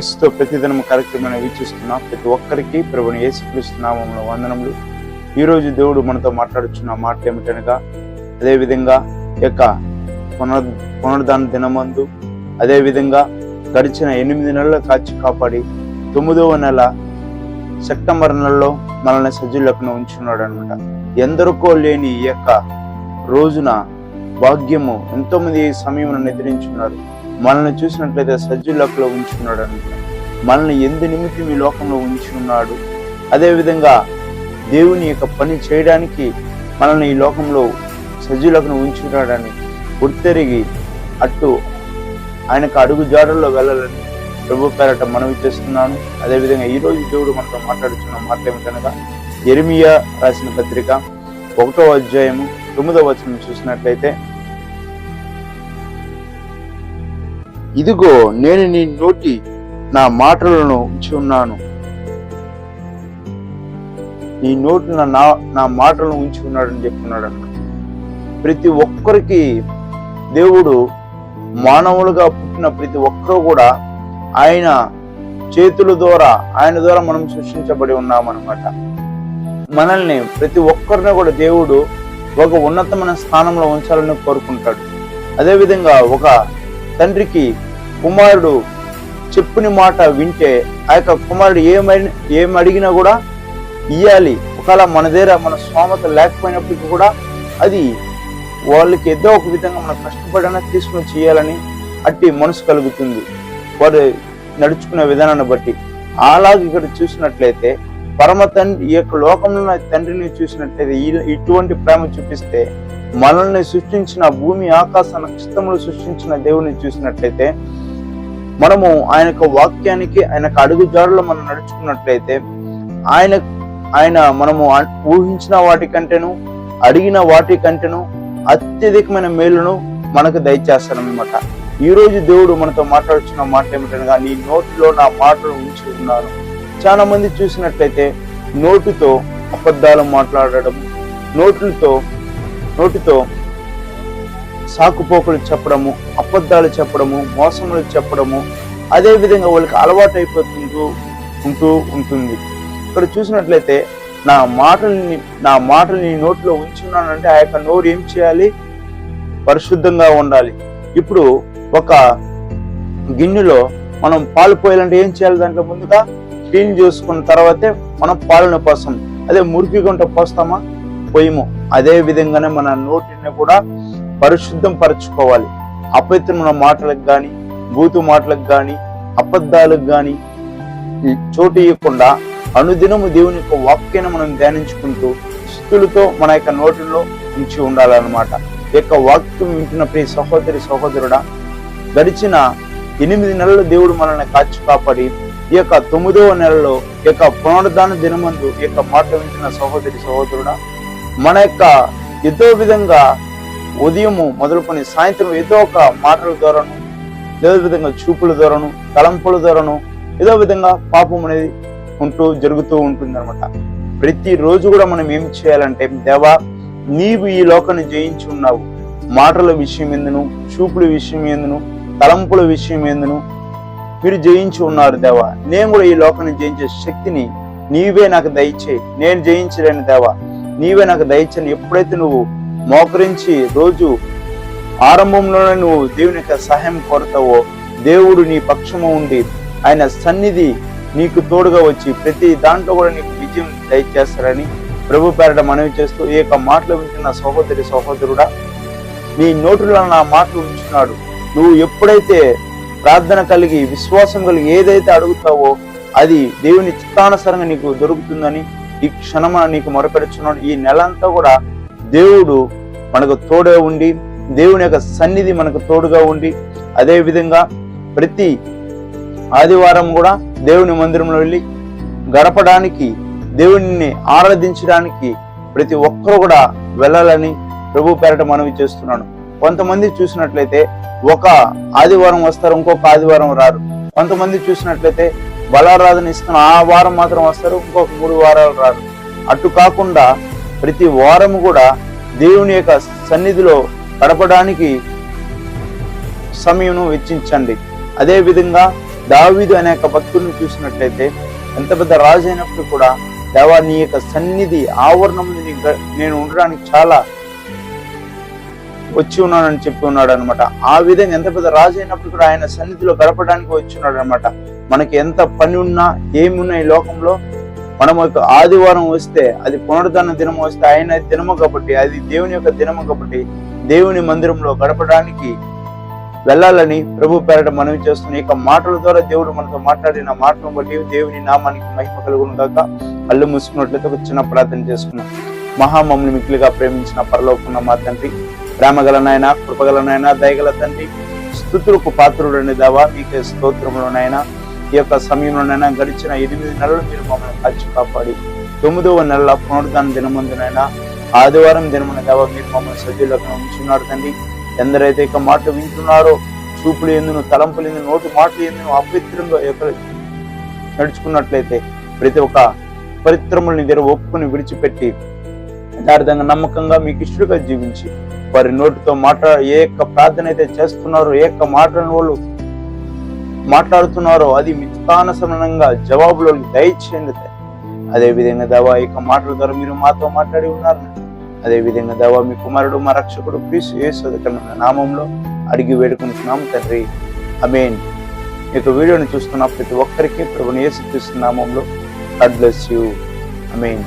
యేసుక్రీస్తుతో ప్రతిదినం కార్యక్రమాన్ని వీక్షిస్తున్న ప్రతి ఒక్కరికి ప్రభుని యేసుక్రీస్తు నామంలో వందనములు. ఈరోజు దేవుడు మనతో మాట్లాడుచున్న మాట ఏమిటనగా అదేవిధంగా యొక్క పునర్ పునరుద్ధాన దినమందు అదేవిధంగా గడిచిన ఎనిమిది నెలలు కాచి కాపాడి తొమ్మిదవ నెల సెప్టెంబర్ నెలలో మనల్ని సజ్జులకు ఉంచున్నాడు అనమాట ఎందరికో లేని ఈ యొక్క రోజున భాగ్యము ఎంతో మంది సమయం నిద్రించున్నారు. మనల్ని చూసినట్లయితే సజ్జులకులో ఉంచుకున్నాడు అనమాట మనల్ని ఎందు నిమిత్తం ఈ లోకంలో ఉంచి ఉన్నాడు అదేవిధంగా దేవుని యొక్క పని చేయడానికి మనల్ని ఈ లోకంలో సజ్జులకు ఉంచున్నాడని గుర్తెరిగి అట్టు ఆయనకు అడుగు జాడల్లో వెళ్ళాలని ప్రభు పేరట మనవి చేస్తున్నాను. అదేవిధంగా ఈరోజు దేవుడు మనతో మాట్లాడుతున్న మాట ఏమిటనగా ఎరిమియా రాసిన పత్రిక ఒకటో అధ్యాయము తొమ్మిదవ వచనం చూసినట్లయితే ఇదిగో నేను నీ నోటి నా మాటలను ఉంచి ఉన్నాను. నీ నోటి నా నా మాటలను ఉంచి ఉన్నాడని చెప్తున్నాడు అన్న ప్రతి ఒక్కరికి దేవుడు మానవులుగా పుట్టిన ప్రతి ఒక్కరు కూడా ఆయన చేతుల ద్వారా ఆయన ద్వారా మనం సృష్టించబడి ఉన్నామన్నమాట. మనల్ని ప్రతి ఒక్కరిని కూడా దేవుడు ఒక ఉన్నతమైన స్థానంలో ఉంచాలని కోరుకుంటాడు. అదేవిధంగా ఒక తండ్రికి కుమారుడు చెప్పుని మాట వింటే ఆ యొక్క కుమారుడు ఏమైనా ఏం అడిగినా కూడా ఇయ్యాలి. ఒకవేళ మన దగ్గర మన స్వామత లేకపోయినప్పటికీ కూడా అది వాళ్ళకి ఏదో ఒక విధంగా మనం కష్టపడైనా తీసుకుని చేయాలని అట్టి మనసు కలుగుతుంది. వారు నడుచుకునే విధానాన్ని బట్టి. అలాగే ఇక్కడ చూసినట్లయితే పరమ తండ్రి ఈ యొక్క లోకంలో నా తండ్రిని చూసినట్లయితే ఈ- ఇటువంటి ప్రేమ చూపిస్తే మనల్ని సృష్టించిన భూమి ఆకాశ నక్షత్రములు సృష్టించిన దేవుని చూసినట్లయితే మనము ఆయన యొక్క వాక్యానికి ఆయన యొక్క మనం నడుచుకున్నట్లయితే ఆయన ఆయన మనము ఊహించిన వాటి కంటేను అడిగిన వాటి కంటేను అత్యధికమైన మేలును మనకు దయచేస్తారనమాట ఈ రోజు దేవుడు మనతో మాట్లాడుతున్న మాట ఏమిటనగా నీ నోటిలో నా మాటలు ఉంచి ఉన్నాను. చాలా మంది చూసినట్లయితే నోటితో అబద్ధాలు మాట్లాడడం నోట్లతో నోటితో సాకుపోకులు చెప్పడము అబద్ధాలు చెప్పడము మోసములు చెప్పడము అదే విధంగా వాళ్ళకి అలవాటు అయిపోతుంటూ ఉంటూ ఉంటుంది. ఇక్కడ చూసినట్లయితే నా మాటల్ని నా మాటలు నోట్లో ఉంచున్నానంటే ఆ యొక్క నోరు ఏం చేయాలి? పరిశుద్ధంగా ఉండాలి. ఇప్పుడు ఒక గిన్నెలో మనం పాలు పోయాలంటే ఏం చేయాలి దాంట్లో ముందుగా? క్లీన్ చేసుకున్న తర్వాతే మనం పాలను పోస్తాం. అదే మురికి గుంట పోస్తామా? పోయము. అదే విధంగానే మన నోటిని కూడా పరిశుద్ధం పరచుకోవాలి అపవిత్రమైన మాటలకు కానీ బూతు మాటలకు కానీ అబద్ధాలకు కానీ చోటు ఇవ్వకుండా అనుదినము దేవుని యొక్క వాక్యాన్ని మనం ధ్యానించుకుంటూ స్థుతులతో మన యొక్క నోటిలో ఉంచి ఉండాలన్నమాట. ఈ యొక్క వాక్యం వింటున్న ప్రియ సహోదరి సహోదరుడా గడిచిన ఎనిమిది నెలలు దేవుడు మనల్ని కాచి కాపాడి ఈ యొక్క తొమ్మిదవ నెలలో ఈ యొక్క పునరుద్ధాన దినమందు ఈ యొక్క మాట వింటున్న సహోదరి సహోదరుడా మన యొక్క ఏదో విధంగా ఉదయము మొదలుకొని సాయంత్రం ఏదో ఒక మాటల ద్వారాను ఏదో విధంగా చూపుల ద్వారాను తలంపుల ద్వారాను ఏదో విధంగా పాపం అనేది ఉంటూ జరుగుతూ ఉంటుంది అనమాట ప్రతి రోజు కూడా మనం ఏం చేయాలంటే దేవా నీవు ఈ లోకాన్ని జయించి ఉన్నావు. మాటల విషయం ఎందును చూపుల విషయం ఎందును తలంపుల విషయం ఎందును మీరు జయించి ఉన్నారు దేవా. నేను కూడా ఈ లోకాన్ని జయించే శక్తిని నీవే నాకు దయచేయి నేను జయించలేని దేవా. నీవే నాకు దయచని ఎప్పుడైతే నువ్వు మోకరించి రోజు ఆరంభంలోనే నువ్వు దేవుని యొక్క సహాయం కోరతావో దేవుడు నీ పక్షము ఉండి ఆయన సన్నిధి నీకు తోడుగా వచ్చి ప్రతి దాంట్లో కూడా నీకు విజయం దయచేస్తారని ప్రభు పేరట మనవి చేస్తూ ఈ యొక్క మాటలు వింటున్న సహోదరి సహోదరుడా నీ నోటిలో నా మాటలు ఉంచున్నాడు. నువ్వు ఎప్పుడైతే ప్రార్థన కలిగి విశ్వాసం కలిగి ఏదైతే అడుగుతావో అది దేవుని చిత్తానుసరంగా నీకు దొరుకుతుందని ఈ క్షణమ నీకు మొరపెడుచున్నాడు ఈ నెల అంతా కూడా దేవుడు మనకు తోడే ఉండి దేవుని యొక్క సన్నిధి మనకు తోడుగా ఉండి అదే విధంగా ప్రతి ఆదివారం కూడా దేవుని మందిరంలో వెళ్ళి గడపడానికి దేవుని ఆరాధించడానికి ప్రతి ఒక్కరు కూడా వెళ్ళాలని ప్రభు పేరట మనవి చేస్తున్నాను. కొంతమంది చూసినట్లయితే ఒక ఆదివారం వస్తారు ఇంకొక ఆదివారం రారు. కొంతమంది చూసినట్లయితే బలారాధన ఇస్తున్న ఆ వారం మాత్రం వస్తారు ఇంకొక మూడు వారాలు రారు. అటు కాకుండా ప్రతి వారం కూడా దేవుని యొక్క సన్నిధిలో గడపడానికి సమయంను వెచ్చించండి. అదేవిధంగా దావీదు అనే యొక్క భక్తుల్ని చూసినట్లయితే ఎంత పెద్ద రాజు అయినప్పుడు కూడా దేవా నీ యొక్క సన్నిధి ఆవరణం నేను ఉండడానికి చాలా వచ్చి ఉన్నానని చెప్పి ఉన్నాడు అనమాట ఆ విధంగా ఎంత పెద్ద రాజు అయినప్పుడు కూడా ఆయన సన్నిధిలో గడపడానికి వచ్చి ఉన్నాడు అనమాట మనకి ఎంత పని ఉన్నా ఏమున్నా ఈ లోకంలో మనం యొక్క ఆదివారం వస్తే అది పునరుద్ధరణ దినం వస్తే ఆయన దినము కాబట్టి అది దేవుని యొక్క దినము కాబట్టి దేవుని మందిరంలో గడపడానికి వెళ్ళాలని ప్రభు పేరట మనవి చేస్తున్న. యొక్క మాటల ద్వారా దేవుడు మనతో మాట్లాడిన మాటను బట్టి దేవుని నామానికి మహిమ కలుగును అల్లు కళ్ళు మూసుకున్నట్లయితే ఒక చిన్న ప్రార్థన చేసుకున్నాం మహామముని మిక్కులుగా ప్రేమించిన పరలోకున్న మా తండ్రి ప్రేమగల నాయన కృపగల నాయన దయగల తండ్రి స్థుతులకు పాత్రుడని దావా మీకే స్తోత్రంలోనైనా ఈ యొక్క సమయంలోనైనా గడిచిన ఎనిమిది నెలలు మీరు మమ్మల్ని కాచి కాపాడి తొమ్మిదవ నెలల పునరుద్ధాన దినమందునైనా ఆదివారం దినమున దేవా మీరు మమ్మల్ని సజీలకు ఉంచున్నారు తండ్రి. ఎందరైతే ఇక మాట వింటున్నారో చూపులు ఎందును తలంపులు ఎందును నోటి మాటలు ఎందును అపవిత్రంగా నడుచుకున్నట్లయితే ప్రతి ఒక్క పరిత్రముల్ని దగ్గర ఒప్పుకొని విడిచిపెట్టి యథార్థంగా నమ్మకంగా మీకు ఇష్టడుగా జీవించి వారి నోటితో మాట్లా ఏ యొక్క ప్రార్థన అయితే చేస్తున్నారో ఏ యొక్క మాటలను వాళ్ళు మాట్లాడుతున్నారో అది మిత్తానసమనంగా జవాబులో దయచేయండి అదే విధంగా దేవా ఈ యొక్క మాటల ద్వారా మీరు మాతో మాట్లాడి ఉన్నారు. అదే విధంగా దేవా మీ కుమారుడు మా రక్షకుడు ప్లీజ్ యేసు నామంలో అడిగి వేడుకుంటున్నాం తండ్రి. అమేన్ ఈ యొక్క వీడియోని చూస్తున్న ప్రతి ఒక్కరికి ప్రభుని యేసు క్రీస్తు నామంలో గాడ్ బ్లెస్ యూ. అమేన్